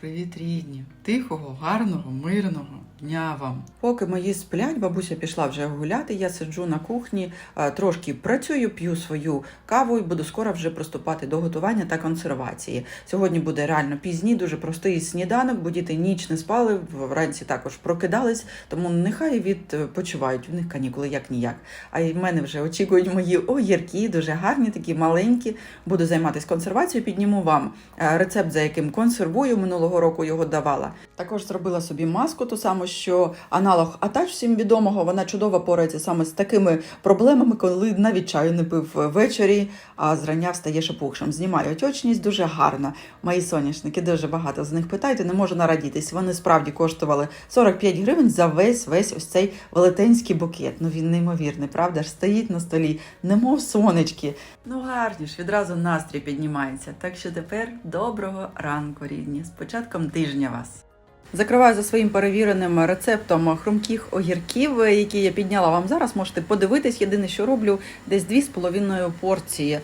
Привіт, рідні! Тихого, гарного, мирного дня вам. Поки мої сплять, бабуся пішла вже гуляти. Я сиджу на кухні, трошки працюю, п'ю свою каву і буду скоро вже приступати до готування та консервації. Сьогодні буде реально пізній, дуже простий сніданок, бо діти ніч не спали, вранці також прокидались, тому нехай відпочивають. В них канікули як ніяк. А й в мене вже очікують мої огірки, дуже гарні, такі маленькі. Буду займатися консервацією. Підніму вам е, рецепт, за яким консервую. Минулого року його давала. Також зробила собі маску, ту саму, що аналог Атач всім відомого. Вона чудово порається саме з такими проблемами, коли навіть чаю не пив ввечері, а зрання встаєш опухшим. Знімаю оточність дуже гарна. Мої соняшники дуже багато з них питають, не можу нарадітись. Вони справді коштували 45 гривень за весь весь ось цей велетенський букет. Ну він неймовірний, правда ж? Стоїть на столі, немов сонечки. Ну гарні ж, відразу настрій піднімається. Так що тепер доброго ранку, рідні. З початком тижня вас. Закриваю за своїм перевіреним рецептом хрумких огірків, які я підняла вам зараз. Можете подивитись. Єдине, що роблю, десь 2,5 порції.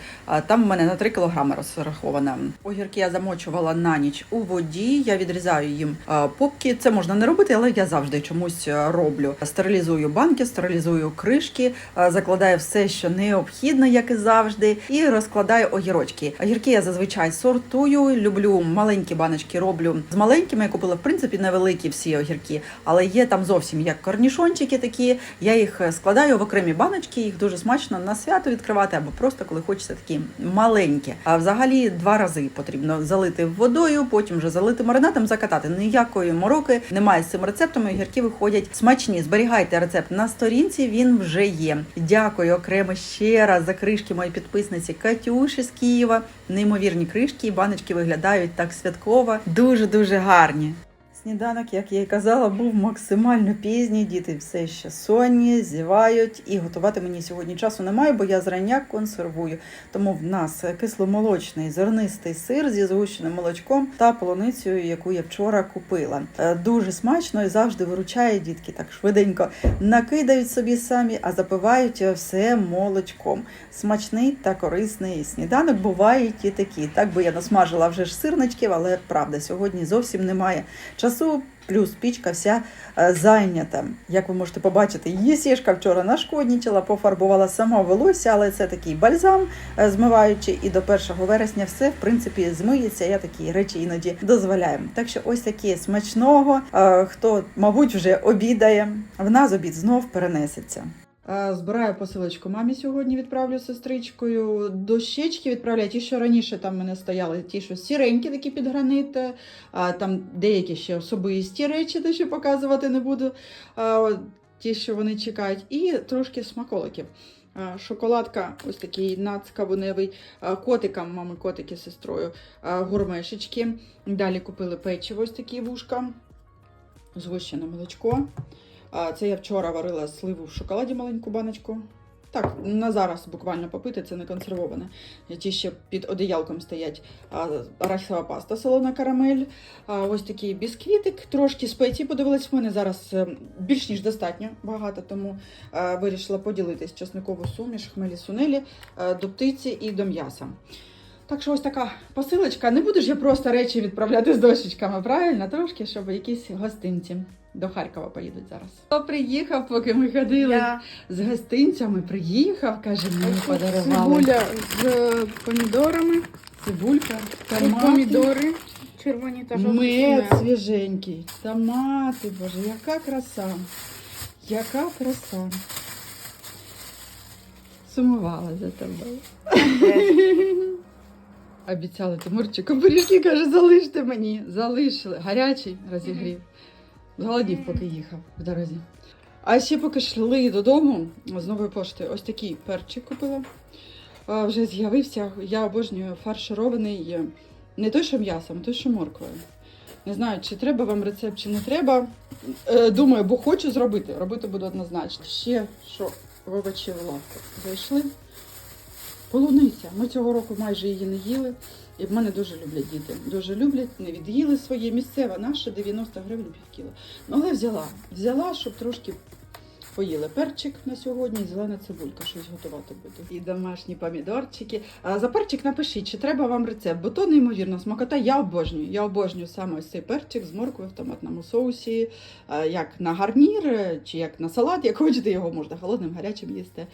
Там в мене на 3 кг розрахована. Огірки я замочувала на ніч у воді. Я відрізаю їм попки. Це можна не робити, але я завжди чомусь роблю. Стерилізую банки, стерилізую кришки, закладаю все, що необхідно, як і завжди, і розкладаю огірочки. Огірки я зазвичай сортую. Люблю маленькі баночки, роблю з маленькими. Я купила в принципі невеликі всі огірки, але є там зовсім як корнішончики такі. Я їх складаю в окремі баночки, їх дуже смачно на свято відкривати або просто коли хочеться такі маленькі. А взагалі два рази потрібно залити водою, потім вже залити маринадом, закатати. Ніякої мороки немає з цим рецептом. Огірки виходять смачні. Зберігайте рецепт на сторінці. Він вже є. Дякую окремо ще раз за кришки моїй підписниці Катюші з Києва. Неймовірні кришки, і баночки виглядають так святково, дуже дуже гарні. Сніданок, як я й казала, був максимально пізній. Діти все ще сонні, зівають, і готувати мені сьогодні часу немає, бо я зрання консервую. Тому в нас кисломолочний зернистий сир зі згущеним молочком та полуницею, яку я вчора купила. Е, Дуже смачно і завжди виручає дітки так швиденько накидають собі самі, а запивають все молочком. Смачний та корисний сніданок бувають і такі. Так би я насмажила вже ж сирничків, але правда, сьогодні зовсім немає часу. Плюс пічка вся е, зайнята. Як ви можете побачити, її сішка вчора нашкоднічила, пофарбувала сама волосся, але це такий бальзам змиваючи, змиваючий, і до 1 вересня все в принципі змиється. Я такі речі іноді дозволяю. Так що ось таке смачного. Е, Хто, мабуть, вже обідає, в нас обід знов перенесеться. Е, Збираю посилочку мамі сьогодні. Відправлю сестричкою. Дощечки відправляю. Ті, що раніше там в мене стояли, ті, що сіренькі, такі під гранит. А там деякі ще особисті речі, те, що показувати не буду. Ті, що вони чекають, і трошки смаколиків. Шоколадка, ось такий нацкавуневий, котикам, мами котики з сестрою, гурмешечки. Далі купили печиво, ось такі вушка, згущене молочко. Це я вчора варила сливу в шоколаді маленьку баночку. Так, на зараз буквально попити, це не консервоване. Ті ще під одіялком стоять арахісова паста, солона карамель. Ось такий бісквітик, трошки спеції подивилась. В мене зараз е, більш ніж достатньо багато, тому е, вирішила поділитись чесникову суміш, хмелі сунелі е, до птиці і до м'яса. Так що ось така посилочка. Не буду ж я просто речі відправляти з дощечками, правильно? Трошки, щоб якісь гостинці до Харкова поїдуть зараз. Хто приїхав, поки ми ходили Я з гостинцями, приїхав, каже, мені Ось подарували цибуля з помідорами, цибулька, томати, помідори червоні та жовті. мед свіженький, томати, боже, яка краса, яка краса. Сумувала за тобою. Обіцяли Тимурчику пиріжки, каже, залиште мені. Залишили. Гарячий розігрів. Зголодів, поки їхав в дорозі. А ще поки йшли додому з нової пошти, ось такий перчик купила. Вже з'явився. Я обожнюю фарширований е, не той, що м'ясом, а той, що морквою. Не знаю, чи треба вам рецепт, чи не треба. Е, Думаю, бо хочу зробити. Робити буду однозначно. Ще що в лавку зайшли. Полуниця. Ми цього року майже її не їли. І в мене дуже люблять діти. Дуже люблять, не від'їли своє місцеве, наша 90 гривень пів. Ну, але взяла. Взяла, щоб трошки поїли перчик на сьогодні, зелена цибулька, щось готувати буду. І домашні помідорчики. А за перчик напишіть, чи треба вам рецепт, бо то неймовірно смакота. Я обожнюю. Я обожнюю саме ось цей перчик з морквою в томатному соусі, е, як на гарнір, е, чи як на салат, як хочете, його можна холодним, гарячим їсти.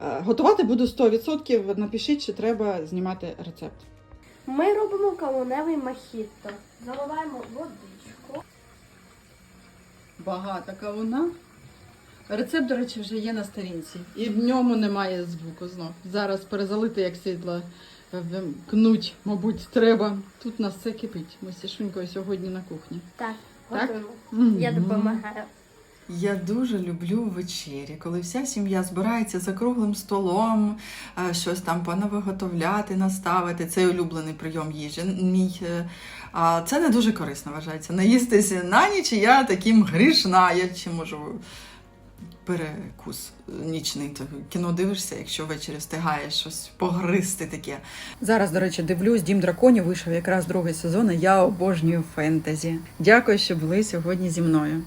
Е, Готувати буду 100%. Напишіть, чи треба знімати рецепт. Ми робимо кавуневий мохіто. Заливаємо водичку. Багата кавуна. Рецепт, до речі, вже є на сторінці. І в ньому немає звуку знов. Зараз перезалити, як світло кнуть, мабуть, треба. Тут нас все кипить. Ми з Сішунькою сьогодні на кухні. Так, Так? готуємо. Я допомагаю. Я дуже люблю вечері, коли вся сім'я збирається за круглим столом, е, щось там понавиготовляти, наставити. Це улюблений прийом їжі. Мій е, це не дуже корисно вважається. Наїстися на ніч, я таким грішна. Я чи можу перекус нічний. То кіно дивишся, якщо ввечері встигаєш щось погризти таке. Зараз, до речі, дивлюсь, Дім драконів вийшов якраз другий сезон. і Я обожнюю фентезі. Дякую, що були сьогодні зі мною.